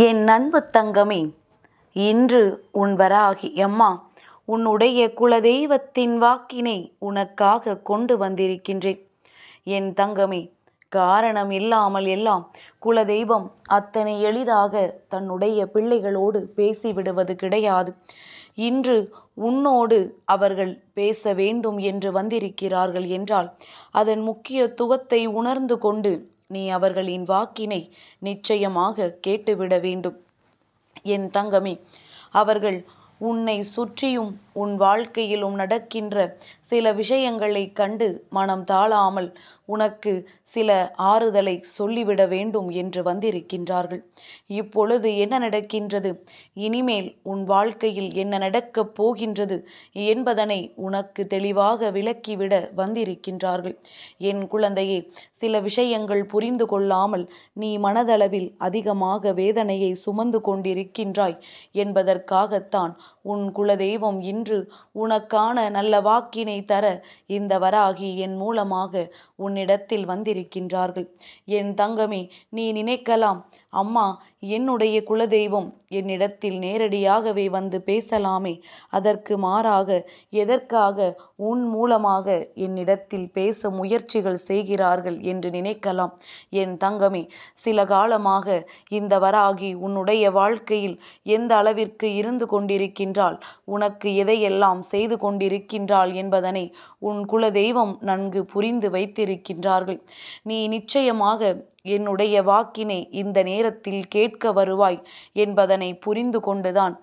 என் அன்பு தங்கமே இன்று உன் வராகி. அம்மா உன்னுடைய குலதெய்வத்தின் வாக்கினை உனக்காக கொண்டு வந்திருக்கின்றேன். என் தங்கமே காரணம் இல்லாமல் எல்லாம் குலதெய்வம் அத்தனை எளிதாக தன்னுடைய பிள்ளைகளோடு பேசிவிடுவது கிடையாது. இன்று உன்னோடு அவர்கள் பேச வேண்டும் என்று வந்திருக்கிறார்கள் என்றால் அதன் முக்கியத்துவத்தை உணர்ந்து கொண்டு நீ அவர்களின் வாக்கினை நிச்சயமாக கேட்டுவிட வேண்டும். என் தங்கமே அவர்கள் உன்னை சுற்றியும் உன் வாழ்க்கையிலும் நடக்கின்ற சில விஷயங்களை கண்டு மனம் தாழாமல் உனக்கு சில ஆறுதலை சொல்லிவிட வேண்டும் என்று வந்திருக்கின்றார்கள். இப்பொழுது என்ன நடக்கின்றது? இனிமேல் உன் வாழ்க்கையில் என்ன நடக்கப் போகின்றது என்பதனை உனக்கு தெளிவாக விளக்கிவிட வந்திருக்கின்றார்கள். என் குழந்தையே சில விஷயங்கள் புரிந்து கொள்ளாமல் நீ மனதளவில் அதிகமாக வேதனையை சுமந்து கொண்டிருக்கின்றாய் என்பதற்காகத்தான் உன் குலதெய்வம் இன்று உனக்கான நல்ல வாக்கினை தர இந்த வராகி என் மூலமாக உன்னை என்னிடத்தில் வந்திருக்கின்றார்கள். என் தங்கமே நீ நினைக்கலாம். அம்மா என்னுடைய குலதெய்வம் என்னிடத்தில் நேரடியாகவே வந்து பேசலாமே. அதற்கு மாறாக எதற்காக உன் மூலமாக என்னிடத்தில் பேச முயற்சிகள் செய்கிறார்கள் என்று நினைக்கலாம். என் தங்கமே சில காலமாக இந்த வராகி உன்னுடைய வாழ்க்கையில் எந்த அளவிற்கு இருந்து கொண்டிருக்கின்றாள் உனக்கு எதையெல்லாம் செய்து கொண்டிருக்கின்றாள் என்பதனை உன் குலதெய்வம் நன்கு புரிந்து வைத்திருக்கின்றார்கள். நீ நிச்சயமாக என்னுடைய வாக்கினை இந்த நேரத்தில் கேட்க வருவாய் என்பதனை புரிந்து கொண்டுதான்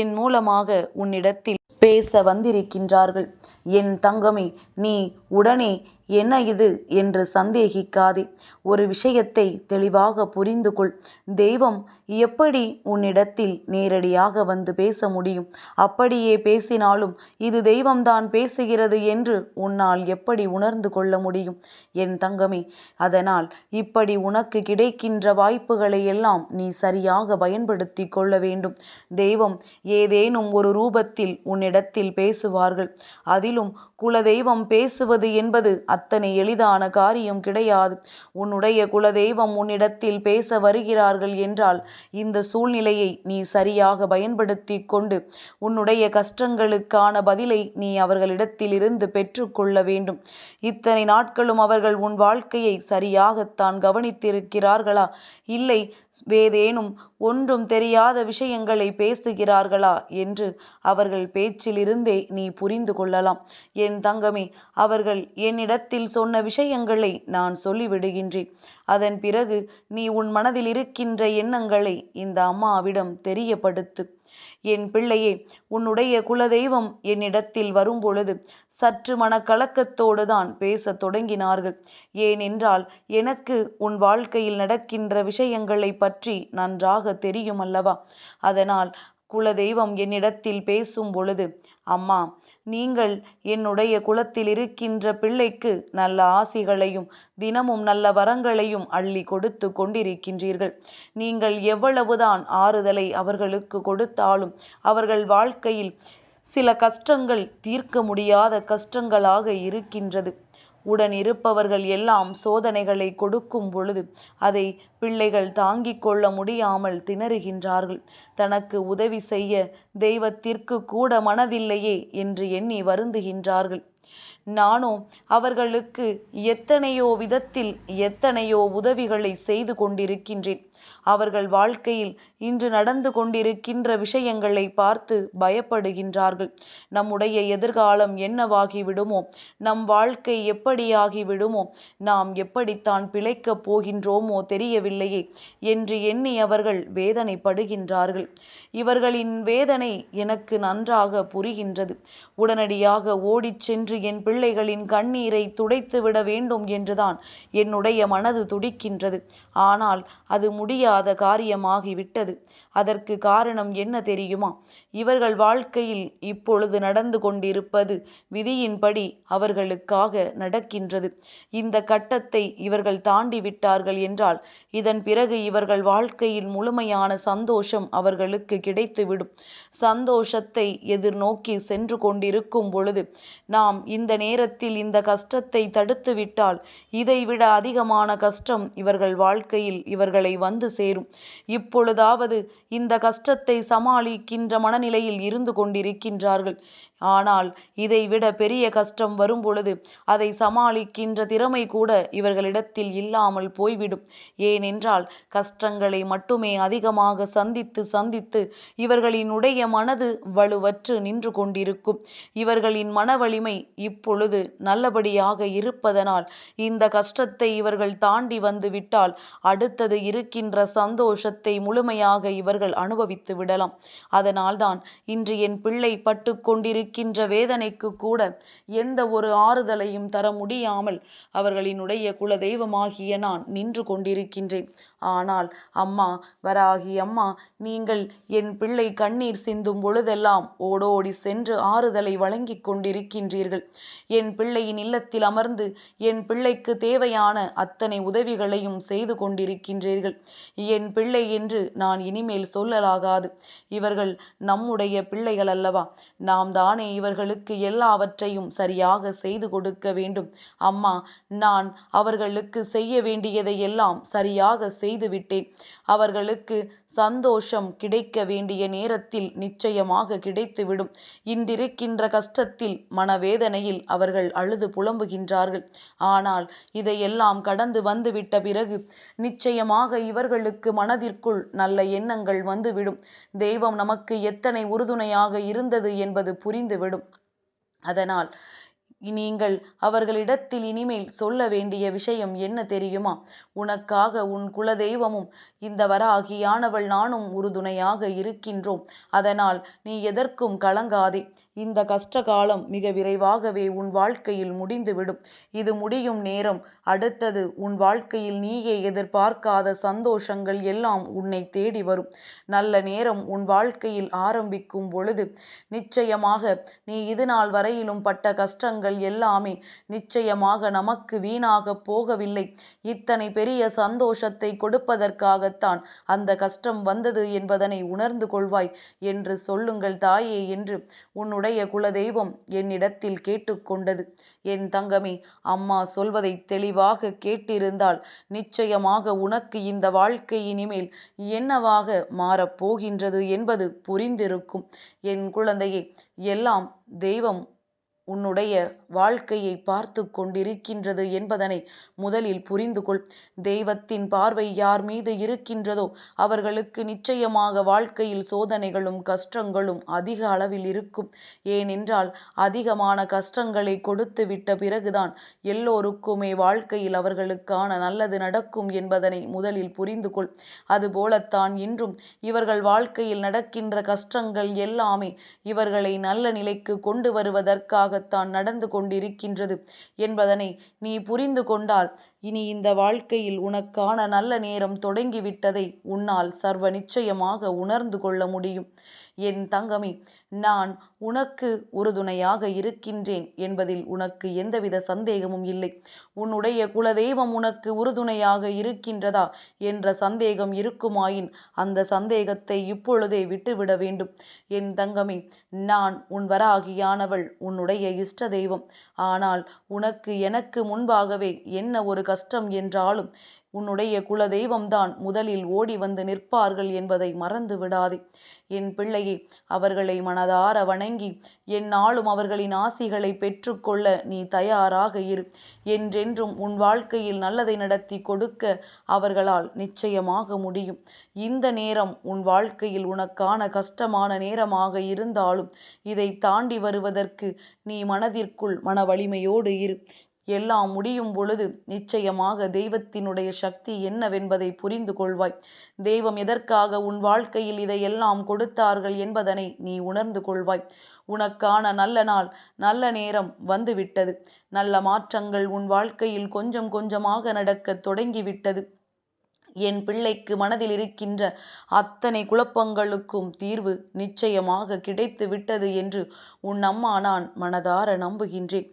என் மூலமாக உன்னிடத்தில் பேச வந்திருக்கின்றார்கள். என் தங்கமே நீ உடனே என்ன இது என்று சந்தேகிக்காதே. ஒரு விஷயத்தை தெளிவாக புரிந்து கொள் தெய்வம் எப்படி உன்னிடத்தில் நேரடியாக வந்து பேச முடியும்? அப்படியே பேசினாலும் இது தெய்வம்தான் பேசுகிறது என்று உன்னால் எப்படி உணர்ந்து கொள்ள முடியும்? என் தங்கமே அதனால் இப்படி உனக்கு கிடைக்கின்ற வாய்ப்புகளை எல்லாம் நீ சரியாக பயன்படுத்தி கொள்ள வேண்டும். தெய்வம் ஏதேனும் ஒரு ரூபத்தில் உன்னிடத்தில் பேசுவார்கள். அதிலும் குலதெய்வம் பேசுவது என்பது அத்தனை எளிதான காரியம் கிடையாது. உன்னுடைய குலதெய்வம் உன்னிடத்தில் பேச வருகிறார்கள் என்றால் இந்த சூழ்நிலையை நீ சரியாக பயன்படுத்தி கொண்டு உன்னுடைய கஷ்டங்களுக்கான பதிலை நீ அவர்களிடத்தில் இருந்து பெற்றுக்கொள்ள வேண்டும். இத்தனை நாட்களும் அவர்கள் உன் வாழ்க்கையை சரியாகத்தான் கவனித்திருக்கிறார்களா? இல்லை வேதேனும் ஒன்றும் தெரியாத விஷயங்களை பேசுகிறார்களா? என்று அவர்கள் பேச்சிலிருந்தே நீ புரிந்து கொள்ளலாம். என் தங்கமே அவர்கள் என்னிடத்தில் சொன்ன விஷயங்களை நான் சொல்லிவிடுகின்றேன். அதன் பிறகு நீ உன் மனதில் இருக்கின்ற எண்ணங்களை இந்த அம்மாவிடம் தெரியப்படுத்து. என் பிள்ளையே உன்னுடைய குலதெய்வம் என்னிடத்தில் வரும்பொழுது சற்று மனக்கலக்கத்தோடு தான் பேசத் தொடங்கினார்கள். ஏனென்றால் எனக்கு உன் வாழ்க்கையில் நடக்கின்ற விஷயங்களை பற்றி நன்றாக தெரியும் அல்லவா அதனால் குலதெய்வம் என்னிடத்தில் பேசும் பொழுது அம்மா நீங்கள் என்னுடைய குலத்தில் இருக்கின்ற பிள்ளைக்கு நல்ல ஆசிகளையும் தினமும் நல்ல வரங்களையும் அள்ளி கொடுத்து கொண்டிருக்கின்றீர்கள். நீங்கள் எவ்வளவுதான் ஆறுதலை அவர்களுக்கு கொடுத்தாலும் அவர்கள் வாழ்க்கையில் சில கஷ்டங்கள் தீர்க்க முடியாத கஷ்டங்களாக இருக்கின்றது. உடன் இருப்பவர்கள் எல்லாம் சோதனைகளை கொடுக்கும் பொழுது அதை பிள்ளைகள் தாங்கிக் கொள்ள முடியாமல் திணறுகின்றார்கள். தனக்கு உதவி செய்ய தெய்வத்திற்கு கூட மனதில்லையே என்று எண்ணி வருந்துகின்றார்கள். நானோ அவர்களுக்கு எத்தனையோ விதத்தில் எத்தனையோ உதவிகளை செய்து கொண்டிருக்கின்றேன். அவர்கள் வாழ்க்கையில் இன்று நடந்து கொண்டிருக்கின்ற விஷயங்களை பார்த்து பயப்படுகின்றார்கள். நம்முடைய எதிர்காலம் என்னவாகிவிடுமோ? நம் வாழ்க்கை எப்படியாகிவிடுமோ? நாம் எப்படித்தான் பிழைக்கப் போகின்றோமோ தெரியவில்லையே என்று எண்ணி அவர்கள் வேதனைப்படுகின்றார்கள். இவர்களின் வேதனை எனக்கு நன்றாக புரிகின்றது. உடனடியாக ஓடிச் சென்று என் பிள்ளைகளின் கண்ணீரை துடைத்து விட வேண்டும் என்றுதான் என்னுடைய மனது துடிக்கின்றது. ஆனால் அது முடியாத காரியமாகிவிட்டது. அதற்கு காரணம் என்ன தெரியுமா? இவர்கள் வாழ்க்கையில் இப்பொழுது நடந்து கொண்டிருப்பது விதியின்படி அவர்களுக்காக நடக்கின்றது. இந்த கட்டத்தை இவர்கள் தாண்டி விட்டார்கள் என்றால் இதன் பிறகு இவர்கள் வாழ்க்கையில் முழுமையான சந்தோஷம் அவர்களுக்கு கிடைத்துவிடும். சந்தோஷத்தை எதிர்நோக்கி சென்று கொண்டிருக்கும் பொழுது நாம் இந்த நேரத்தில் இந்த கஷ்டத்தை தடுத்துவிட்டால் இதைவிட அதிகமான கஷ்டம் இவர்கள் வாழ்க்கையில் இவர்களை வந்து சேரும். இப்பொழுதாவது இந்த கஷ்டத்தை சமாளிக்கின்ற மனநிலையில் இருந்து கொண்டிருக்கின்றார்கள். ஆனால் இதைவிட பெரிய கஷ்டம் வரும்பொழுது அதை சமாளிக்கின்ற திறமை கூட இவர்களிடத்தில் இல்லாமல் போய்விடும். ஏனென்றால் கஷ்டங்களை மட்டுமே அதிகமாக சந்தித்து சந்தித்து இவர்களினுடைய மனது வலுவற்று நின்று கொண்டிருக்கும். இவர்களின் மன வலிமை இப்பொழுது நல்லபடியாக இருப்பதனால் இந்த கஷ்டத்தை இவர்கள் தாண்டி வந்து விட்டால் அடுத்தது இருக்கின்ற சந்தோஷத்தை முழுமையாக இவர்கள் அனுபவித்து விடலாம். அதனால்தான் இன்று என் பிள்ளை பட்டு கொண்டிருக்கின்ற வேதனைக்கு கூட எந்த ஒரு ஆறுதலையும் தர முடியாமல் அவர்களினுடைய குலதெய்வமாகிய நான் நின்று கொண்டிருக்கின்றேன். ஆனால் அம்மா வராகி அம்மா நீங்கள் என் பிள்ளை கண்ணீர் சிந்தும் பொழுதெல்லாம் ஓடோடி சென்று ஆறுதலை வழங்கிக் கொண்டிருக்கின்றீர்கள். என் பிள்ளையின் இல்லத்தில் அமர்ந்து என் பிள்ளைக்கு தேவையான அத்தனை உதவிகளையும் செய்து கொண்டிருக்கின்றீர்கள். என் பிள்ளை என்று நான் இனிமேல் சொல்லலாகாது. இவர்கள் நம்முடைய பிள்ளைகள் அல்லவா? நாம் தானே இவர்களுக்கு எல்லாவற்றையும் சரியாக செய்து கொடுக்க வேண்டும். அம்மா நான் அவர்களுக்கு செய்ய வேண்டியதை எல்லாம் சரியாக செய்துவிட்டேன் அவர்களுக்கு சந்தோஷம் கிடைக்க வேண்டிய நேரத்தில் நிச்சயமாக கிடைத்துவிடும். இன்றிருக்கின்ற கஷ்டத்தில் மனவேதனையில் அவர்கள் அழுது புலம்புகின்றார்கள். ஆனால் இதையெல்லாம் கடந்து வந்துவிட்ட பிறகு நிச்சயமாக இவர்களுக்கு மனதிற்குள் நல்ல எண்ணங்கள் வந்துவிடும். தெய்வம் நமக்கு எத்தனை உறுதுணையாக இருந்தது என்பது புரிந்துவிடும். அதனால் நீங்கள் அவர்களிடத்தில் இனிமேல் சொல்ல வேண்டிய விஷயம் என்ன தெரியுமா? உனக்காக உன் குலதெய்வமும் இந்த வராகியானவள் நானும் உறுதுணையாக இருக்கின்றோம். அதனால் நீ எதற்கும் கலங்காதே. இந்த கஷ்ட காலம் மிக விரைவாகவே உன் வாழ்க்கையில் முடிந்துவிடும். இது முடியும் நேரம். அடுத்தது உன் வாழ்க்கையில் நீயே எதிர்பார்க்காத சந்தோஷங்கள் எல்லாம் உன்னை தேடி வரும். நல்ல நேரம் உன் வாழ்க்கையில் ஆரம்பிக்கும் பொழுது நிச்சயமாக நீ இது நாள் வரையிலும் பட்ட கஷ்டங்கள் எல்லாமே நிச்சயமாக நமக்கு வீணாக போகவில்லை. இத்தனை பெரிய சந்தோஷத்தை கொடுப்பதற்காகத்தான் அந்த கஷ்டம் வந்தது என்பதனை உணர்ந்து கொள்வாய் என்று சொல்லுங்கள் தாயே என்று உன்னுடைய உன்னுடைய குலதெய்வம் என்னிடத்தில் கேட்டுக்கொண்டது. என் தங்கமே அம்மா சொல்வதை தெளிவாக கேட்டிருந்தால் நிச்சயமாக உனக்கு இந்த வாழ்க்கை இனிமேல் என்னவாக மாறப்போகின்றது என்பது புரிந்திருக்கும். என் குழந்தையே எல்லாம் தெய்வம் உன்னுடைய வாழ்க்கையை பார்த்து கொண்டிருக்கின்றது என்பதனை முதலில் புரிந்து கொள் தெய்வத்தின் பார்வை யார் மீது இருக்கின்றதோ அவர்களுக்கு நிச்சயமாக வாழ்க்கையில் சோதனைகளும் கஷ்டங்களும் அதிக அளவில் இருக்கும். ஏனென்றால் அதிகமான கஷ்டங்களை கொடுத்து விட்ட பிறகுதான் எல்லோருக்குமே வாழ்க்கையில் அவர்களுக்கான நல்லது நடக்கும் என்பதனை முதலில் புரிந்து கொள் அதுபோலத்தான் இன்றும் இவர்கள் வாழ்க்கையில் நடக்கின்ற கஷ்டங்கள் எல்லாமே இவர்களை நல்ல நிலைக்கு கொண்டு வருவதற்காக மூலமாகத்தான் நடந்து கொண்டிருக்கின்றது என்பதனை நீ புரிந்து கொண்டால் இனி இந்த வாழ்க்கையில் உனக்கான நல்ல நேரம் தொடங்கிவிட்டதை உன்னால் சர்வ நிச்சயமாக உணர்ந்து கொள்ள முடியும். என் தங்கமே நான் உனக்கு உறுதுணையாக இருக்கின்றேன் என்பதில் உனக்கு எந்தவித சந்தேகமும் இல்லை. உன்னுடைய குலதெய்வம் உனக்கு உறுதுணையாக இருக்கின்றதா என்ற சந்தேகம் இருக்குமாயின் அந்த சந்தேகத்தை இப்பொழுதே விட்டுவிட வேண்டும். என் தங்கமே நான் உன் வராகியானவள் உன்னுடைய இஷ்ட தெய்வம். ஆனால் உனக்கு எனக்கு முன்பாகவே என்ன ஒரு கஷ்டம் என்றாலும் உன்னுடைய குல தெய்வம்தான் முதலில் ஓடி வந்து நிற்பார்கள் என்பதை மறந்து விடாதே என் பிள்ளையே அவர்களை மன மனதார வணங்கி எந்நாளும் அவர்களின் ஆசிகளை பெற்றுக்கொள்ள நீ தயாராக இரு. என்றென்றும் உன் வாழ்க்கையில் நல்லதை நடத்தி கொடுக்க அவர்களால் நிச்சயமாக முடியும். இந்த நேரம் உன் வாழ்க்கையில் உனக்கான கஷ்டமான நேரமாக இருந்தாலும் இதை தாண்டி வருவதற்கு நீ மனதிற்குள் மன வலிமையோடு இரு. எல்லாம் முடியும் பொழுது நிச்சயமாக தெய்வத்தினுடைய சக்தி என்னவென்பதை புரிந்து கொள்வாய். தெய்வம் எதற்காக உன் வாழ்க்கையில் இதையெல்லாம் கொடுத்தார்கள் என்பதனை நீ உணர்ந்து கொள்வாய். உனக்கான நல்ல நாள் நல்ல நேரம் வந்துவிட்டது. நல்ல மாற்றங்கள் உன் வாழ்க்கையில் கொஞ்சம் கொஞ்சமாக நடக்க தொடங்கிவிட்டது. என் பிள்ளைக்கு மனதில் இருக்கின்ற அத்தனை குழப்பங்களுக்கும் தீர்வு நிச்சயமாக கிடைத்து விட்டது என்று உன் அம்மா நான் மனதார நம்புகின்றேன்.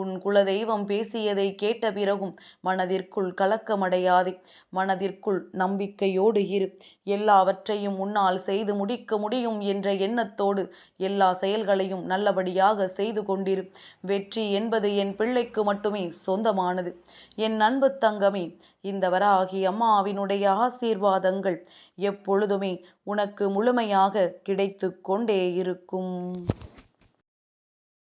உன் குலதெய்வம் பேசியதை கேட்ட பிறகும் மனதிற்குள் கலக்கமடையாதே. மனதிற்குள் நம்பிக்கையோடு இரு. எல்லாவற்றையும் உன்னால் செய்து முடிக்க முடியும் என்ற எண்ணத்தோடு எல்லா செயல்களையும் நல்லபடியாக செய்து கொண்டிரு. வெற்றி என்பது என் பிள்ளைக்கு மட்டுமே சொந்தமானது. என் அன்பு தங்கமே இந்த வராகி அம்மாவினுடைய ஆசீர்வாதங்கள் எப்பொழுதுமே உனக்கு முழுமையாக கிடைத்து கொண்டே இருக்கும்.